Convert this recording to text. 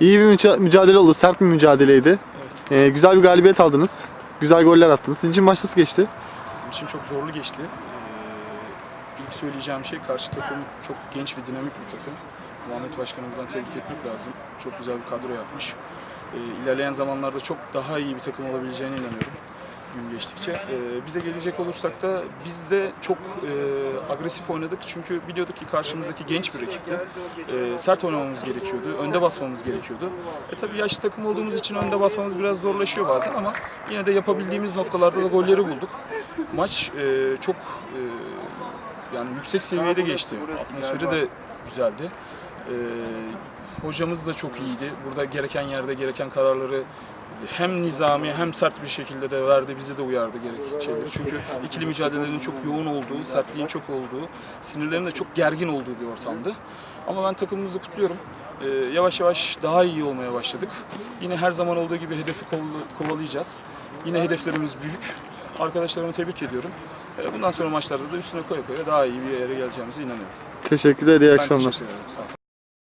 İyi bir müca- mücadele oldu, sert bir mücadeleydi. Evet. Ee, güzel bir galibiyet aldınız. Güzel goller attınız. Sizin için maç nasıl geçti? Bizim için çok zorlu geçti. Ee, ilk söyleyeceğim şey karşı takım çok genç ve dinamik bir takım. Muhammed Başkan'ı buradan tebrik etmek lazım. Çok güzel bir kadro yapmış. Ee, ilerleyen zamanlarda çok daha iyi bir takım olabileceğine inanıyorum gün geçtikçe. Ee, bize gelecek olursak da biz de çok e, agresif oynadık çünkü biliyorduk ki karşımızdaki genç bir rakipti. Ee, sert oynamamız gerekiyordu, önde basmamız gerekiyordu. E tabii yaşlı takım olduğumuz için önde basmamız biraz zorlaşıyor bazen ama yine de yapabildiğimiz noktalarda da golleri bulduk. Maç e, çok e, yani yüksek seviyede geçti. Atmosferi de güzeldi. E, hocamız da çok iyiydi. Burada gereken yerde gereken kararları hem nizami hem sert bir şekilde de verdi. Bizi de uyardı gerek şeyleri. Çünkü ikili mücadelelerin çok yoğun olduğu, sertliğin çok olduğu, sinirlerin de çok gergin olduğu bir ortamdı. Ama ben takımımızı kutluyorum. Ee, yavaş yavaş daha iyi olmaya başladık. Yine her zaman olduğu gibi hedefi kovalayacağız. Yine hedeflerimiz büyük. Arkadaşlarımı tebrik ediyorum. Ee, bundan sonra maçlarda da üstüne koya koya daha iyi bir yere geleceğimize inanıyorum. Teşekkürler, iyi Ben akşamlar. teşekkür ederim. Sağ olun.